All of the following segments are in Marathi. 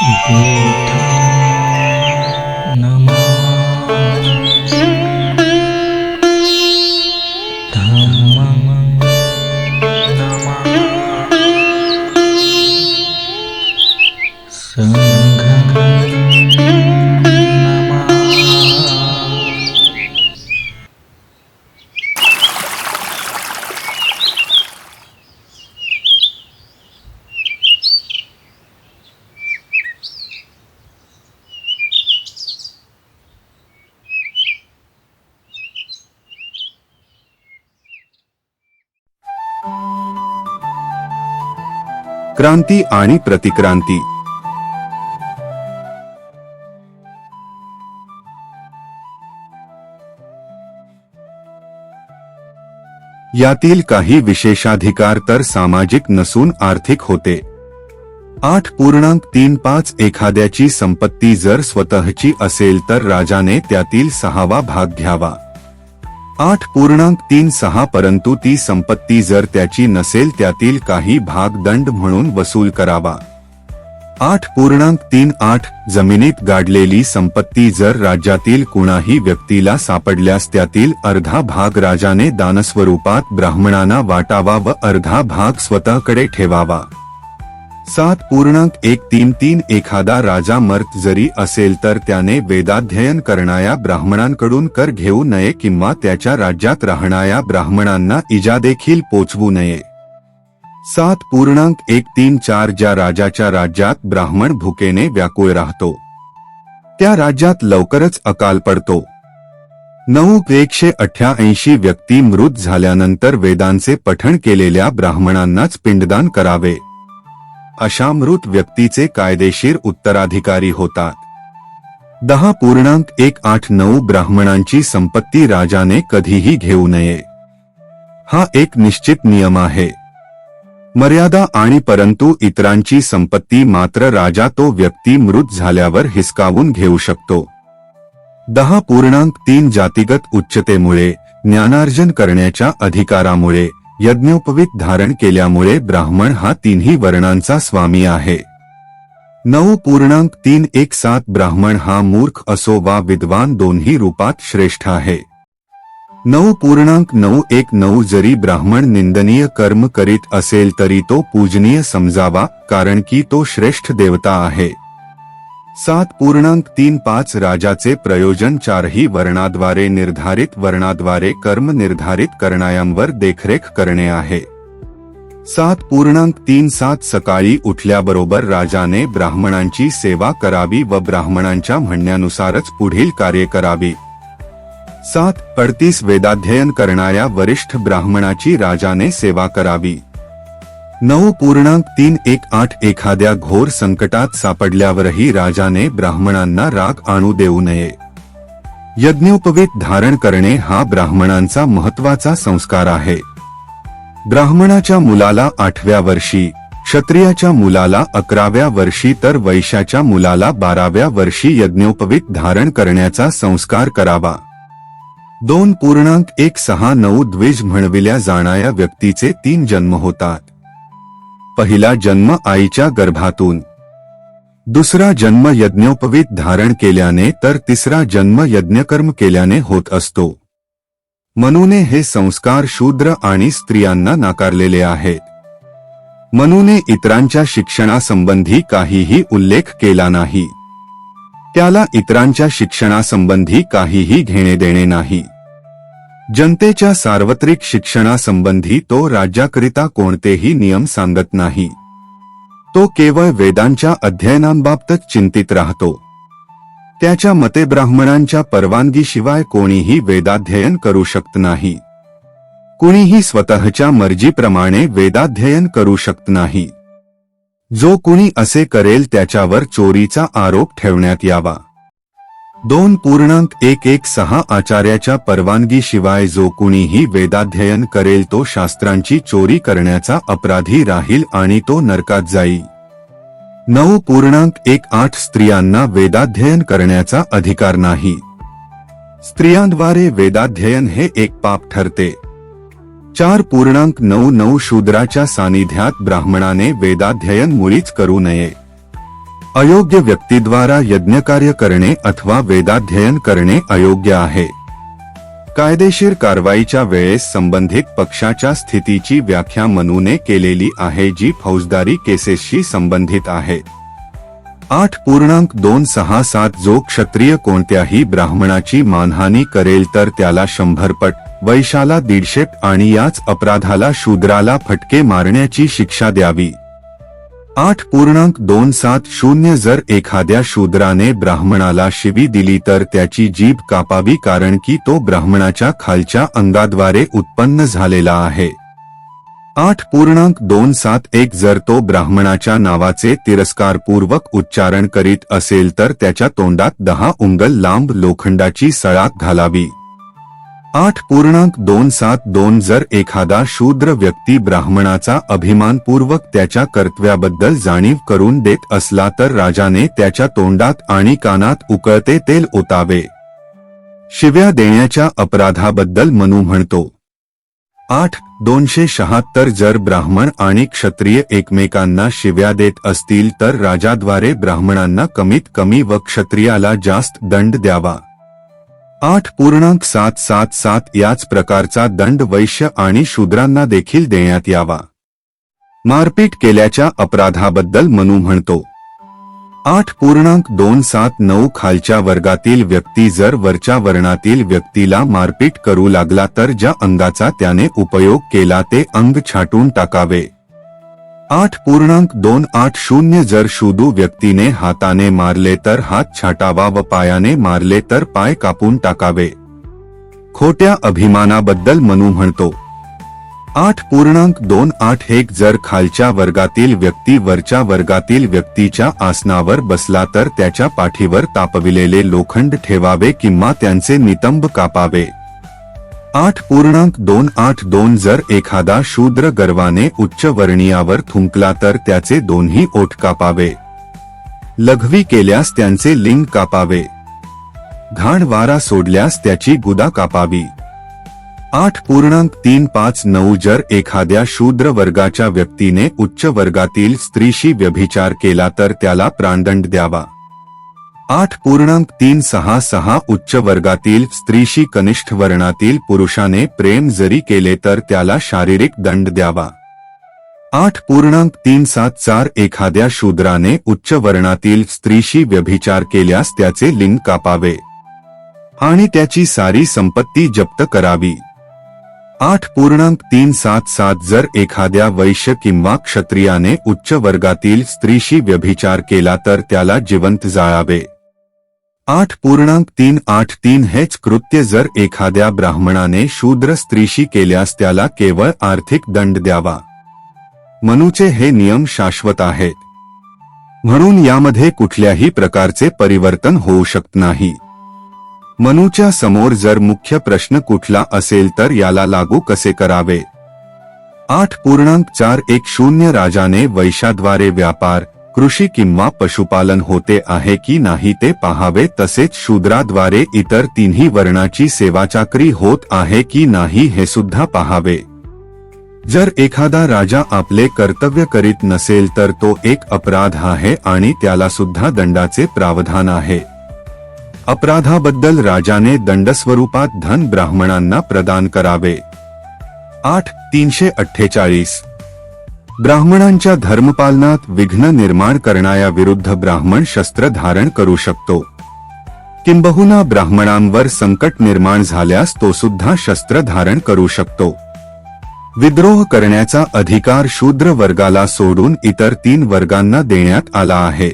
y क्रांती आणि प्रतिक्रांती. यातील काही विशेषाधिकार तर सामाजिक नसून आर्थिक होते. आठ पूर्णांक तीन पाच एखाद्याची संपत्ती जर स्वतःची असेल तर राजाने त्यातील सहावा भाग घ्यावा. आठ पूर्णांक तीन सहा परंतु ती संपत्ती जर त्याची नसेल त्यातील काही भाग दंड म्हणून वसूल करावा. आठ पूर्णांक तीन आठ जमिनीत गाडलेली संपत्ती जर राज्यातील कुणाही व्यक्तीला सापडल्यास त्यातील अर्धा भाग राजाने दानस्वरूपात ब्राह्मणांना वाटावा व अर्धा भाग स्वतःकडे ठेवावा. सात पूर्णांक एक तीन तीन एखादा राजा मर्त जरी असेल तर त्याने वेदाध्ययन करणाऱ्या ब्राह्मणांकडून कर घेऊ नये किंवा त्याच्या राज्यात राहणाऱ्या ब्राह्मणांना इजा देखील पोचवू नये. सात पूर्णांक एक तीन चार ज्या राजाच्या राज्यात ब्राह्मण भुकेने व्याकुळ राहतो. त्या राज्यात लवकरच अकाल पडतो. नऊ एकशे अठ्याऐंशी व्यक्ती मृत झाल्यानंतर वेदांचे पठण केलेल्या ब्राह्मणांनाच पिंडदान करावे. अशा मृत व्यक्तीचे कायदेशीर उत्तराधिकारी होतात. दहा पूर्णांक एक आठ नऊ ब्राह्मणांची संपत्ती राजाने कधीही घेऊ नये. हा एक निश्चित नियम आहे. मर्यादा आणि परंतु इतरांची संपत्ती मात्र राजा तो व्यक्ती मृत झाल्यावर हिसकावून घेऊ शकतो. दहा पूर्णांक तीन जातीगत उच्चतेमुळे ज्ञानार्जन करण्याच्या अधिकारामुळे यज्ञोपवीत धारण केल्यामुळे ब्राह्मण हा तिन्ही वर्णांचा स्वामी आहे. नऊ पूर्णांक तीन एक सात ब्राह्मण हा मूर्ख असो वा विद्वान दोन्ही रूपात श्रेष्ठ आहे. नऊ पूर्णांक नऊ एक नऊ जरी ब्राह्मण निंदनीय कर्म करीत असेल तरी तो पूजनीय समजावा कारण की तो श्रेष्ठ देवता आहे. सात पूर्णांक तीन पाच राजाचे प्रयोजन चारही वर्णाद्वारे निर्धारित वर्णाद्वारे कर्म निर्धारित करणायांवर देखरेख करणे आहे. सात पूर्णांक तीन सात सकाळी उठल्याबरोबर राजाने ब्राह्मणांची सेवा करावी व ब्राह्मणांच्या म्हणण्यानुसारच पुढील कार्य करावी. सात पडतीस वेदाध्ययन करणाऱ्या वरिष्ठ ब्राह्मणाची राजाने सेवा करावी. नऊ पूर्णांक तीन एक आठ एखाद्या घोर संकटात सापडल्यावरही राजाने ब्राह्मणांना राग आणू देऊ नये. यज्ञोपवीत धारण करणे हा ब्राह्मणांचा महत्त्वाचा संस्कार आहे. ब्राह्मणाच्या मुलाला आठव्या वर्षी क्षत्रियाच्या मुलाला अकराव्या वर्षी तर वैशाच्या मुलाला बाराव्या वर्षी यज्ञोपवीत धारण करण्याचा संस्कार करावा. दोन पूर्णांक एक सहा नऊ द्विज म्हणविल्या जाणाऱ्या व्यक्तीचे तीन जन्म होतात. पहिला जन्म आईच्या गर्भातून. दुसरा जन्म यज्ञोपवीत धारण केल्याने तर तिसरा जन्म यज्ञकर्म केल्याने होत असतो. मनूने हे संस्कार शूद्र आणि स्त्रियांना नाकारलेले आहेत. मनूने इतरांच्या शिक्षणासंबंधी काहीही उल्लेख केला नाही. त्याला इतरांच्या शिक्षणासंबंधी काहीही घेणे देणे नाही. जनतेच्या सार्वत्रिक शिक्षणासंबंधी तो राज्याकरिता कोणतेही नियम सांगत नाही. तो केवळ वेदांच्या अध्ययनांबाबतच चिंतित राहतो. त्याच्या मते ब्राह्मणांच्या परवानगीशिवाय कोणीही वेदाध्ययन करू शकत नाही. कुणीही स्वतःच्या मर्जीप्रमाणे वेदाध्ययन करू शकत नाही. जो कुणी असे करेल त्याच्यावर चोरीचा आरोप ठेवण्यात यावा. दोन पूर्णांक एक एक सहा आचार्याच्या परवानगीशिवाय जो कुणीही वेदाध्ययन करेल तो शास्त्रांची चोरी करण्याचा अपराधी राहील आणि तो नरकात जाईल. नऊ पूर्णांक एक आठ स्त्रियांना वेदाध्ययन करण्याचा अधिकार नाही. स्त्रियांद्वारे वेदाध्ययन हे एक पाप ठरते. चार पूर्णांक नऊ नऊ शूद्राच्या सानिध्यात ब्राह्मणाने वेदाध्ययन मुळीच करू नये. अयोग्य व्यक्तीद्वारा यज्ञकार्य करणे अथवा वेदाध्ययन करणे अयोग्य आहे. कायदेशीर कारवाईच्या वेळेस संबंधित पक्षाच्या स्थितीची व्याख्या मनूने केलेली आहे जी फौजदारी केसेसशी संबंधित आहे. आठ पूर्णांक दोन सहा सात जो क्षत्रिय कोणत्याही ब्राह्मणाची मानहानी करेल तर त्याला शंभरपट वैशाला दीडशेट आणि याच अपराधाला शूद्राला फटके मारण्याची शिक्षा द्यावी. आठ पूर्णांक दोन सात शून्य जर एखाद्या शूद्राने ब्राह्मणाला शिवी दिली तर त्याची जीभ कापावी कारण की तो ब्राह्मणाच्या खालच्या अंगाद्वारे उत्पन्न झालेला आहे. आठ पूर्णांक दोन सात एक जर तो ब्राह्मणाच्या नावाचे तिरस्कारपूर्वक उच्चारण करीत असेल तर त्याच्या तोंडात दहा उंगल लांब लोखंडाची सळाक घालावी. आठ पूर्णांक दोन सात दोन जर एखादा शूद्र व्यक्ती ब्राह्मणाचा अभिमानपूर्वक त्याच्या कर्तव्याबद्दल जाणीव करून देत असला तर राजाने त्याच्या तोंडात आणि कानात उकळते तेल ओतावे. शिव्या देण्याच्या अपराधाबद्दल मनू म्हणतो. आठ दोनशे शहात्तर जर ब्राह्मण आणि क्षत्रिय एकमेकांना शिव्या देत असतील तर राजाद्वारे ब्राह्मणांना कमीत कमी व क्षत्रियाला जास्त दंड द्यावा. आठ पूर्णांक सात सात सात याच प्रकारचा दंड वैश्य आणि शूद्रांना देखील देण्यात यावा. मारपीट केल्याच्या अपराधाबद्दल मनू म्हणतो. आठ पूर्णांक दोन सात नऊ खालच्या वर्गातील व्यक्ती जर वरच्या वर्णातील व्यक्तीला मारपीट करू लागला तर ज्या अंगाचा त्याने उपयोग केला ते अंग छाटून टाकावे. आठ पूर्णांक दोन आठ शून्य जर शुदू व्यक्तीने हाताने मारले तर हात छाटावा व पायाने मारले तर पाय कापून टाकावे. खोट्या अभिमानाबद्दल मनू म्हणतो. आठ पूर्णांक दोन आठ एक जर खालच्या वर्गातील व्यक्ती वरच्या वर्गातील व्यक्तीच्या आसनावर बसला तर त्याच्या पाठीवर तापविलेले लोखंड ठेवावे किंवा त्यांचे नितंब कापावे. आठ पूर्णांक दोन आठ दोन जर एखादा शूद्र गर्वाने उच्च वर्णीयावर थुंकला तर त्याचे दोन्ही ओठ कापावे. लघवी केल्यास त्यांचे लिंग कापावे. घाण वारा सोडल्यास त्याची गुदा कापावी. आठ पूर्णांक तीन पाच नऊ जर एखाद्या शूद्र वर्गाच्या व्यक्तीने उच्च वर्गातील स्त्रीशी व्यभिचार केला तर त्याला प्राणदंड द्यावा. आठ पूर्णांक तीन सहा सहा उच्च वर्गातील स्त्रीशी कनिष्ठ वर्णातील पुरुषाने प्रेम जरी केले तर त्याला शारीरिक दंड द्यावा. आठ पूर्णांक तीन सात चार एखाद्या शूद्राने उच्च वर्णातील स्त्रीशी व्यभिचार केल्यास त्याचे लिंग कापावे. आणि त्याची सारी संपत्ती जप्त करावी. आठ पूर्णांक तीन सात सात जर एखाद्या वैश्य किंवा क्षत्रियाने उच्च वर्गातील स्त्रीशी व्यभिचार केला तर त्याला जिवंत जाळावे. आठ पूर्णांक तीन आठ तीन हेच कृत्य जर एखाद्या ब्राह्मणाने शूद्र स्त्रीशी केल्यास त्याला केवळ आर्थिक दंड द्यावा. मनूचे हे नियम शाश्वत आहेत. म्हणून यामध्ये कुठल्याही प्रकारचे परिवर्तन होऊ शकत नाही. मनूच्या समोर जर मुख्य प्रश्न कुठला असेल तर याला लागू कसे करावे? आठ पूर्णांक चार एक शून्य राजाने वैशाद्वारे व्यापार कृषी किंवा पशुपालन होते आहे की नाही ते पाहावे तसेच शूद्राद्वारे इतर तिन्ही वर्णाची सेवाचाकरी होत आहे की नाही हे सुद्धा पाहावे. जर एखादा राजा आपले कर्तव्य करीत नसेल तर तो एक अपराध आहे आणि त्याला सुद्धा दंडाचे प्रावधान आहे. अपराधाबद्दल राजाने दंडस्वरूपात धन ब्राह्मणांना प्रदान करावे. आठ तीनशे अठ्ठेचाळीस. ब्राह्मणांच्या धर्मपालनात विघ्न निर्माण करणाया विरुद्ध ब्राह्मण शस्त्र धारण करू शकतो. किंबहुना ब्राह्मणांवर संकट निर्माण झाल्यास तो सुद्धा शस्त्र धारण करू शकतो. विद्रोह करण्याचा अधिकार शूद्र वर्गाला सोडून इतर तीन वर्गांना देण्यात आला आहे.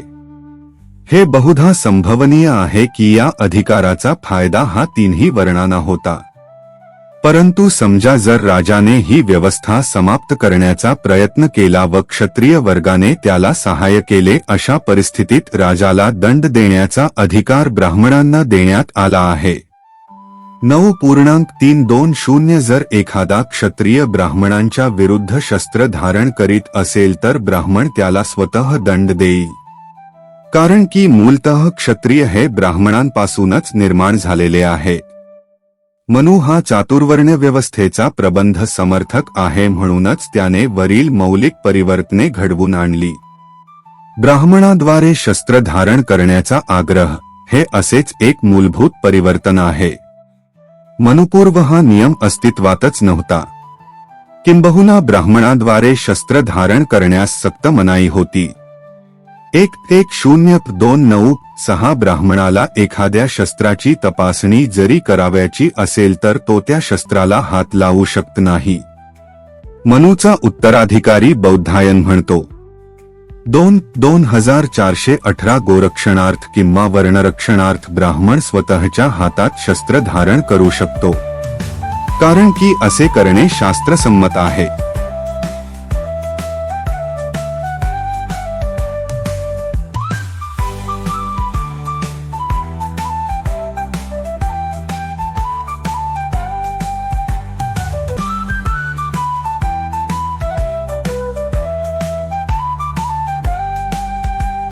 हे बहुधा संभवनीय आहे की या अधिकाराचा फायदा हा तीनही वर्णांना होता. परंतु समजा जर राजाने ही व्यवस्था समाप्त करण्याचा प्रयत्न केला व क्षत्रिय वर्गाने त्याला सहाय्य केले अशा परिस्थितीत राजाला दंड देण्याचा अधिकार ब्राह्मणांना देण्यात आला आहे. नऊ पूर्णांक तीन दोन शून्य जर एखादा क्षत्रिय ब्राह्मणांच्या विरुद्ध शस्त्र धारण करीत असेल तर ब्राह्मण त्याला स्वतः दंड देईल. कारण की मूलतः क्षत्रिय हे ब्राह्मणांपासूनच निर्माण झालेले आहे. मनू हा चातुर्वर्ण व्यवस्थेचा प्रबंध समर्थक आहे म्हणूनच त्याने वरील मौलिक परिवर्तने घडवून आणली. ब्राह्मणाद्वारे शस्त्र धारण करण्याचा आग्रह हे असेच एक मूलभूत परिवर्तन आहे. मनुपूर्व हा नियम अस्तित्वातच नव्हता. किंबहुना ब्राह्मणाद्वारे शस्त्र धारण करण्यास सक्त मनाई होती. एक एक शून्य दोन नऊ सहा ब्राह्मणाला एखाद्या शस्त्राची तपासणी जरी करावयाची असेल तर तो त्या शस्त्राला हात लावू शकत नाही. मनूचा उत्तराधिकारी बौद्धायन म्हणतो दोन दोन हजार चारशे अठरा गोरक्षणार्थ किंवा वर्णरक्षणार्थ ब्राह्मण स्वतःच्या हातात शस्त्र धारण करू शकतो. कारण की असे करणे शास्त्रसंमत आहे.